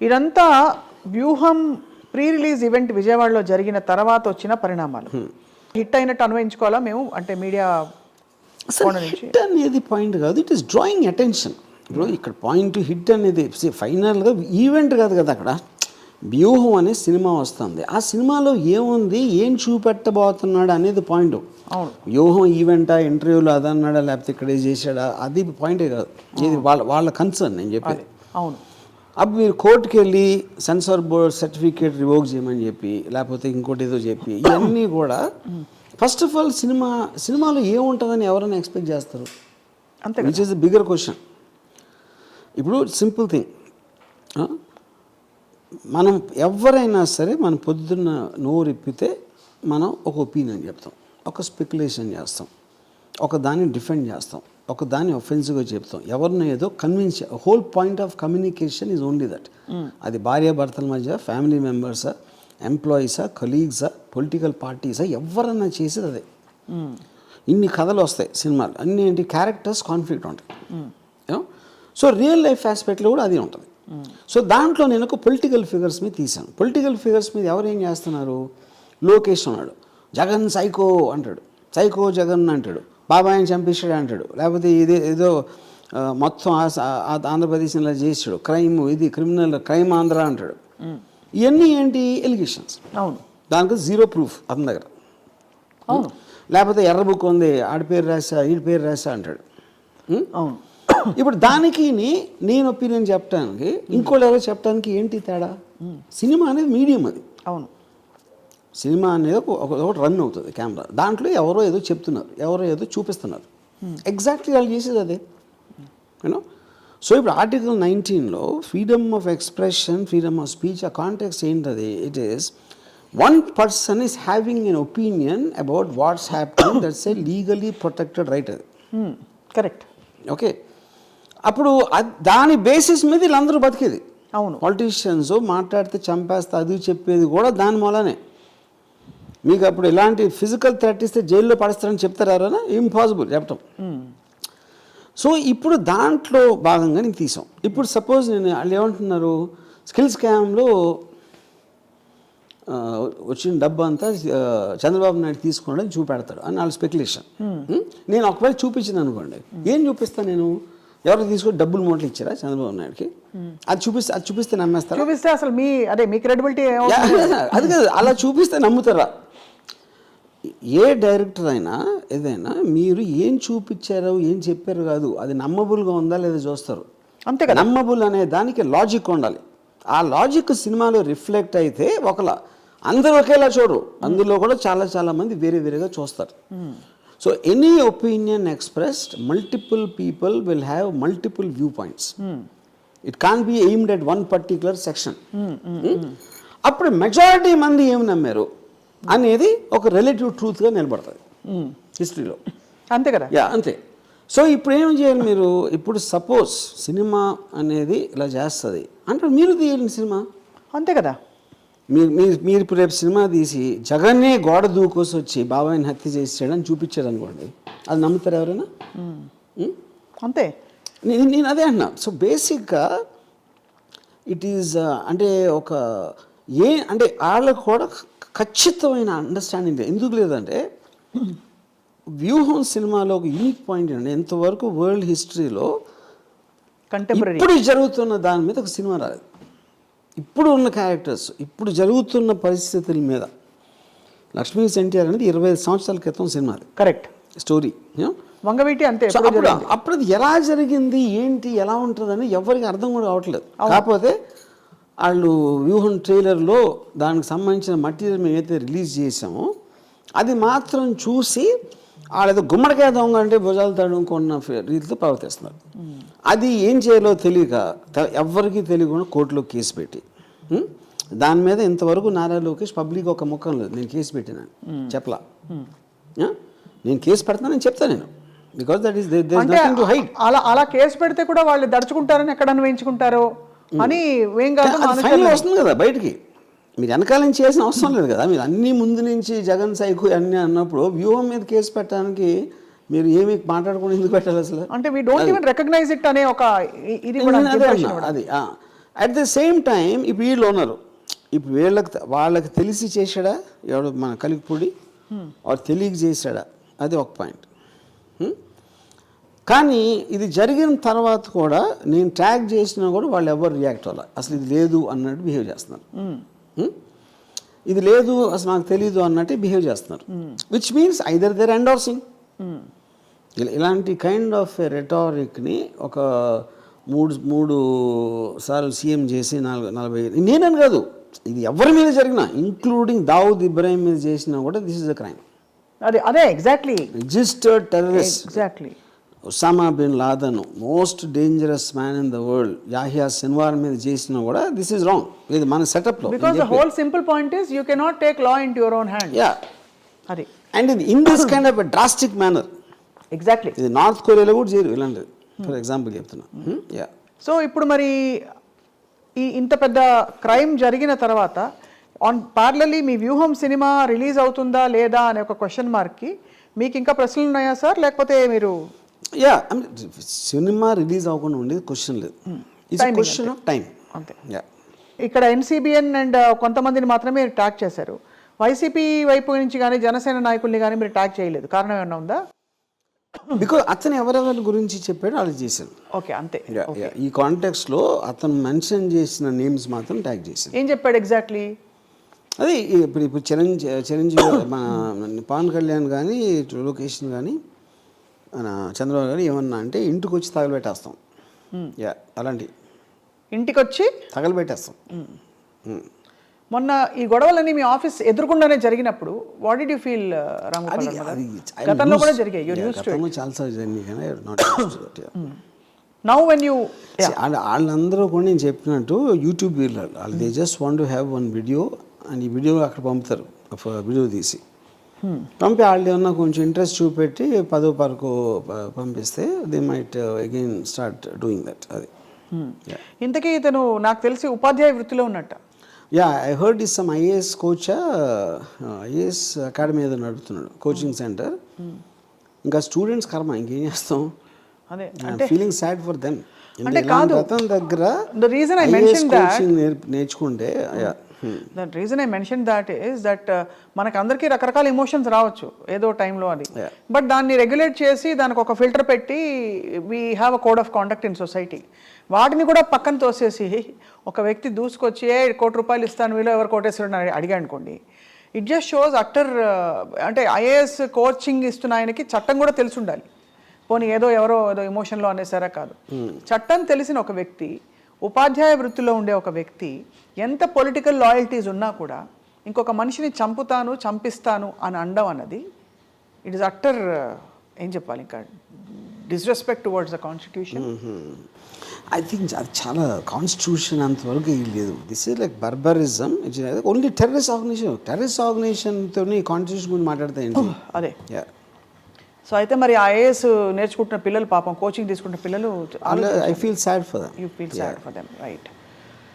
ఇదంతా వ్యూహం pre release event విజయవాడలో జరిగిన తర్వాత వచ్చిన పరిణామాలు. హిట్ అయినట్టు అన్వయించుకోవాలా మేము? అంటే మీడియా హిట్ అనేది పాయింట్ కాదు ఇట్ ఈస్ డ్రాయింగ్ అటెన్షన్. ఇప్పుడు ఇక్కడ పాయింట్ హిట్ అనేది ఫైనల్గా ఈవెంట్ కాదు కదా అక్కడ. వ్యూహం అనే సినిమా వస్తుంది. ఆ సినిమాలో ఏముంది ఏం చూపెట్టబోతున్నాడు అనేది పాయింట్. వ్యూహం ఈవెంటా ఇంటర్వ్యూలో అదన్నాడా లేకపోతే ఇక్కడ చేశాడా అది పాయింటే కాదు. ఇది వాళ్ళ వాళ్ళ కన్సర్న్ నేను చెప్పేది. అవును. అప్పుడు మీరు కోర్టుకి వెళ్ళి సెన్సార్ బోర్డ్ సర్టిఫికేట్ రివోక్ చేయమని చెప్పి లేకపోతే ఇంకోటి ఏదో చెప్పి ఇవన్నీ కూడా ఫస్ట్ ఆఫ్ ఆల్ సినిమా సినిమాలో ఏముంటుందని ఎవరైనా ఎక్స్పెక్ట్ చేస్తారు? అంతే which is the bigger question ఇప్పుడు సింపుల్ థింగ్. మనం ఎవరైనా సరే మనం పొద్దున్న నోరిప్పితే మనం ఒక ఒపీనియన్ చెప్తాం ఒక స్పెక్యులేషన్ చేస్తాం ఒక దాన్ని డిఫెండ్ చేస్తాం. ఒక దాన్ని ఒఫెన్సివ్గా చెప్తాం. ఎవరిని ఏదో convince whole point of communication is only that అది భార్యాభర్తల మధ్య ఫ్యామిలీ మెంబర్సా ఎంప్లాయీసా కలీగ్సా పొలిటికల్ పార్టీసా ఎవరన్నా చేసేది అదే. ఇన్ని కథలు వస్తాయి సినిమాలు. అన్ని ఏంటి? క్యారెక్టర్స్ కాన్ఫ్లిక్ట్ ఉంటాయి. సో రియల్ లైఫ్ ఆస్పెక్ట్లో కూడా అది ఉంటుంది. సో దాంట్లో నేను ఒక పొలిటికల్ ఫిగర్స్ మీద తీశాను. పొలిటికల్ ఫిగర్స్ మీద ఎవరు ఏం చేస్తున్నారు? లోకేష్ ఉన్నాడు. జగన్ సైకో అంటాడు. సైకో జగన్ అంటాడు. బాబాయిని చంపేశాడు అంటాడు. లేకపోతే ఇది ఏదో మొత్తం ఆ- ఆ ఆంధ్రప్రదేశ్ ఇలా చేసాడు క్రైమ్ ఇది క్రిమినల్ క్రైమ్ ఆంధ్ర అంటాడు. ఇవన్నీ ఏంటి? ఎలిగేషన్స్. అవును. దానికి జీరో ప్రూఫ్ అతని దగ్గర. అవును. లేకపోతే ఎర్ర బుక్ ఉంది ఆడి పేరు రాసా ఈడి పేరు రాసా అంటాడు? అవును. ఇప్పుడు దానికి నేను ఒపీనియన్ చెప్పడానికి ఇంకోళ్ళు ఎవరో చెప్పడానికి ఏంటి తేడా? సినిమా అనేది మీడియం అది. అవును. సినిమా అనేది ఒక ఒక- ఒకటి రన్ అవుతుంది కెమెరా. దాంట్లో ఎవరో ఏదో చెప్తున్నారు ఎవరో ఏదో చూపిస్తున్నారు. ఎగ్జాక్ట్లీ వాళ్ళు చేసేది అదే. యూనో సో ఇప్పుడు ఆర్టికల్ నైన్టీన్లో freedom of expression freedom of speech ఆ కాంటాక్ట్స్ ఏంటది? It is one person is having an opinion about what's happening that's a legally protected right అది. కరెక్ట్ ఓకే అప్పుడు దాని బేసిస్ మీద వీళ్ళందరూ బతికేది. అవును. పాలిటీషియన్స్ మాట్లాడితే చంపేస్తా అది చెప్పేది కూడా దాని మూలనే. మీకు అప్పుడు ఇలాంటి ఫిజికల్ థ్రెట్ ఇస్తే జైల్లో పడేస్తారని చెప్తారు ఎవరైనా? ఇంపాసిబుల్ చెప్పటం. సో ఇప్పుడు దాంట్లో భాగంగా నేను తీసాం. ఇప్పుడు సపోజ్ నేను వాళ్ళు ఏమంటున్నారు? స్కిల్ స్కామ్లో వచ్చిన డబ్బు అంతా చంద్రబాబు నాయుడు తీసుకున్నాడని చూపెడతాడు. అని వాళ్ళ స్పెక్యులేషన్ నేను ఒకవేళ చూపించింది అనుకోండి. ఏం చూపిస్తాను నేను? ఎవరికి తీసుకొని డబ్బులు మూటలు ఇచ్చారా చంద్రబాబు నాయుడుకి? అది చూపిస్తే అది చూపిస్తే నమ్మేస్తారా? చూపిస్తే అసలు మీ అదే మీ క్రెడిబిలిటీ అది కాదు. అలా చూపిస్తే నమ్ముతారా? ఏ డైరెక్టర్ అయినా ఏదైనా మీరు ఏం చూపించారో ఏం చెప్పారు కాదు అది నమ్మబుల్గా ఉందా లేదా చూస్తారు. అంతే కదా. నమ్మబుల్ అనే దానికి లాజిక్ ఉండాలి. ఆ లాజిక్ సినిమాలో రిఫ్లెక్ట్ అయితే ఒకలా అందరూ ఒకేలా చూడరు. అందులో కూడా చాలా చాలా మంది వేరే వేరేగా చూస్తారు. So any opinion expressed multiple people will have multiple view points. It can be aimed at one particular section. అప్పుడు మెజారిటీ మంది ఏమి నమ్మారు? అనేది ఒక రిలేటివ్ ట్రూత్గా నిలబడుతుంది. హిస్టరీలో అంతే కదా? యా అంతే. సో ఇప్పుడు ఏం చేయాలి మీరు? ఇప్పుడు సపోజ్ సినిమా అనేది ఇలా చేస్తుంది. అంటే మీరు తీయండి సినిమా. అంతే కదా? మీరు మీరు మీరు ఇప్పుడు రేపు సినిమా తీసి జగన్నే గోడ దూకోసి వచ్చి బాబాయిని హత్య చేసాడని చూపించాడు అనుకోండి అది నమ్ముతారు ఎవరైనా? ఉం? అంతే. నేను నేను అదే అంటున్నా. సో బేసిక్గా ఇట్ ఈజ్ అంటే ఒక ఏ అంటే వాళ్ళకు కూడా ఖచ్చితమైన అండర్స్టాండింగ్ ఎందుకు లేదంటే వ్యూహం సినిమాలో ఒక యూనిక్ పాయింట్ అండి ఎంతవరకు వరల్డ్ హిస్టరీలో కంటెంపరీ ఇప్పుడు జరుగుతున్న దాని మీద ఒక సినిమా రాలేదు. ఇప్పుడు ఉన్న క్యారెక్టర్స్ ఇప్పుడు జరుగుతున్న పరిస్థితుల మీద. లక్ష్మీ ఎన్టీఆర్ అనేది ఇరవై ఐదు సంవత్సరాల క్రితం సినిమా కరెక్ట్ స్టోరీ వంగవీటి అంతే అప్పుడు. అప్పుడు అది ఎలా జరిగింది ఏంటి ఎలా ఉంటుందని ఎవరికి అర్థం కూడా అవట్లేదు కాకపోతే వాళ్ళు వ్యూహం ట్రైలర్లో దానికి సంబంధించిన మటీరియల్ మేము ఏదైతే రిలీజ్ చేసామో అది మాత్రం చూసి వాళ్ళేదో గుమ్మడికాయ దొంగ అంటే భుజాలు తడుముకున్న ఫే- రీతిలో ప్రవర్తిస్తున్నారు. అది ఏం చేయాలో తెలియక ఎవ్వరికీ తెలియకుండా కోర్టులో కేసు పెట్టి? దాని మీద ఇంతవరకు నారా లోకేష్ పబ్లిక్ ఒక ముఖం లేదు. నేను కేసు పెట్టినాను చెప్పలా? నేను కేసు పెడతానని చెప్తా నేను. బికాస్ దట్ ఈస్ టు అలా అలా కేసు పెడితే కూడా వాళ్ళు దడుచుకుంటారని ఎక్కడ వేయించుకుంటారో అని ఏం కాదు వస్తుంది కదా బయటికి. మీరు వెనకాల నుంచి చేసిన అవసరం లేదు కదా. మీరు అన్ని ముందు నుంచి జగన్ సైకు అన్నీ అన్నప్పుడు వ్యూహం మీద కేసు పెట్టడానికి మీరు ఏమి మాట్లాడకుండా ఎందుకు పెట్టాలి అసలు? అంటే we don't even recognise it అనే ఒక ఇది అదే. అట్ ద సేమ్ టైం ఇప్పుడు వీళ్ళు ఉన్నారు. ఇప్పుడు వీళ్ళకి వాళ్ళకి తెలిసి చేశాడా? ఎవడు మన కలిగిపూడి? వాడు తెలియక చేశాడా? అది ఒక పాయింట్ కానీ ఇది జరిగిన తర్వాత కూడా నేను ట్యాగ్ చేసినా కూడా వాళ్ళు ఎవరు రియాక్ట్ అవ్వాలి. అసలు ఇది లేదు అన్నట్టు బిహేవ్ చేస్తున్నారు? ఇది లేదు అసలు నాకు తెలీదు అన్నట్టు బిహేవ్ చేస్తున్నారు. Which means either they're endorsing ఇలాంటి కైండ్ ఆఫ్ రెటారిక్ని ఒక మూడు మూడు సార్లు సీఎం చేసి నాలుగు నలభై నేనని కాదు. ఇది ఎవరి మీద జరిగినా ఇంక్లూడింగ్ దావుద్ ఇబ్రాహిం మీద చేసినా కూడా దిస్ ఇస్ అ క్రైమ్ అదే అదే exactly registered terrorist exactly Osama bin Laden most dangerous man in the world Yahya Sinwar మీద చేసినా కూడా దిస్ ఇస్ రాంగ్. ఇది మన సెటప్లో. Because the whole simple point is you cannot take law in your own hand. Yeah. అది. And ఇది in this kind of drastic manner. Exactly. ఇది north కొరియాలో కూడా చేయరు ఇలాంటిది. ఫర్ ఎగ్జాంపుల్ చెప్తున్నా. యా. సో ఇప్పుడు మరి ఈ ఇంత పెద్ద క్రైమ్ జరిగిన తర్వాత ఆన్ పార్లలీ మీ వ్యూహం సినిమా రిలీజ్ అవుతుందా లేదా అనే ఒక క్వశ్చన్ మార్క్కి మీకు ఇంకా ప్రశ్నలు ఉన్నాయా సార్? లేకపోతే మీరు యా సినిమా రిలీజ్ అవ్వకుండా ఉండేది క్వశ్చన్ లేదు. ఇట్స్ క్వశ్చన్ ఆఫ్ టైం అంతే. యా ఇక్కడ ఎన్సీబీఎన్ అండ్ కొంతమందిని మాత్రమే ట్యాగ్ చేశారు. వైసీపీ వైపు నుంచి కానీ జనసేన నాయకుల్ని కానీ మీరు ట్యాగ్ చేయలేదు. కారణం ఏమన్నా ఉందా? బికాజ్ అతను ఎవరెవరి గురించి చెప్పాడో వాళ్ళు చేశారు ఓకే అంతే. ఈ కాంటెక్స్లో అతను మెన్షన్ చేసిన నేమ్స్ మాత్రం ట్యాగ్ చేశారు ఏం చెప్పాడు ఎగ్జాక్ట్లీ? అది ఇప్పుడు ఇప్పుడు చిరంజీవి చిరంజీవి మన పవన్ కళ్యాణ్ కానీ ఇటు లోకేష్ కానీ చంద్రబాబు గారు ఏమన్నా అంటే ఇంటికి వచ్చి తగలబెట్టేస్తాం యా అలాంటి. ఇంటికి వచ్చి తగలబెట్టేస్తాం. మొన్న ఈ గొడవలన్నీ మీ ఆఫీస్ ఎదురుకుండానే జరిగినప్పుడు వాట్ డిడ్ యూ ఫీల్ గతంలో కూడా జరిగాయి. యూర్ Yeah, యూస్ టు గతంలో చాలాసార్లు కానీ నాట్ నౌ వెన్ యూ వాళ్ళ వాళ్ళందరూ కూడా నేను చెప్పినట్టు యూట్యూబ్ వీళ్ళు వాళ్ళు they just want to have one video and ఈ వీడియో అక్కడ పంపుతారు వీడియో తీసి. పంపి వాళ్ళు ఏమన్నా కొంచెం ఇంట్రెస్ట్ చూపెట్టి పదో పరకు పంపిస్తే they might again start doing that అది. ఇంతకీ ఇతను నాకు తెలిసి ఉపాధ్యాయ వృత్తిలో ఉన్నట్ట. Yeah I heard is some IAS coach IAS academy ఏదో నడుపుతున్నాడు కోచింగ్ సెంటర్ ఇంకా స్టూడెంట్స్ కర్మ ఇంకేం చేస్తాం? అదే ఫీలింగ్ సాడ్ ఫర్ దెమ్ అంటే కాదు. అతని దగ్గర mentioned that- coaching నేర్ప- నేర్చుకుంటే yeah, hmm. That reason I mention that is that మనకు అందరికీ రకరకాల ఎమోషన్స్ రావచ్చు ఏదో టైంలో అది. బట్ దాన్ని రెగ్యులేట్ చేసి దానికి ఒక ఫిల్టర్ పెట్టి we have a code of conduct in society వాటిని కూడా పక్కన తోసేసి ఒక వ్యక్తి దూసుకొచ్చి ఏ కోటి రూపాయలు ఇస్తాను వీళ్ళు ఎవరు కోటేశ్వరుడు అడిగా అనుకోండి. ఇట్ జస్ట్ షోస్ అట్టర్ అంటే ఐఏఎస్ కోచింగ్ ఇస్తున్న ఆయనకి చట్టం కూడా తెలిసి ఉండాలి. పోనీ ఏదో ఎవరో ఏదో ఎమోషన్లో అనేసారా కాదు. చట్టం తెలిసిన ఒక వ్యక్తి ఉపాధ్యాయ వృత్తిలో ఉండే ఒక వ్యక్తి ఎంత పొలిటికల్ లాయల్టీస్ ఉన్నా కూడా ఇంకొక మనిషిని చంపుతాను చంపిస్తాను అని అండం అన్నది ఇట్ ఇస్ అట్టర్ ఏం చెప్పాలి ఇంకా? Disrespect towards the constitution I think అది చాలా కాన్స్టిట్యూషన్ అంతవరకు ఏం లేదు. This is like barbarism only terrorist organisation terrorist ఆర్గనైజేషన్తో constitution గురించి మాట్లాడతాయండి అదే. యా సో అయితే మరి ఐఏఎస్ నేర్చుకుంటున్న పిల్లలు పాపం కోచింగ్ తీసుకుంటున్న పిల్లలు I feel sad for you feel sad for them right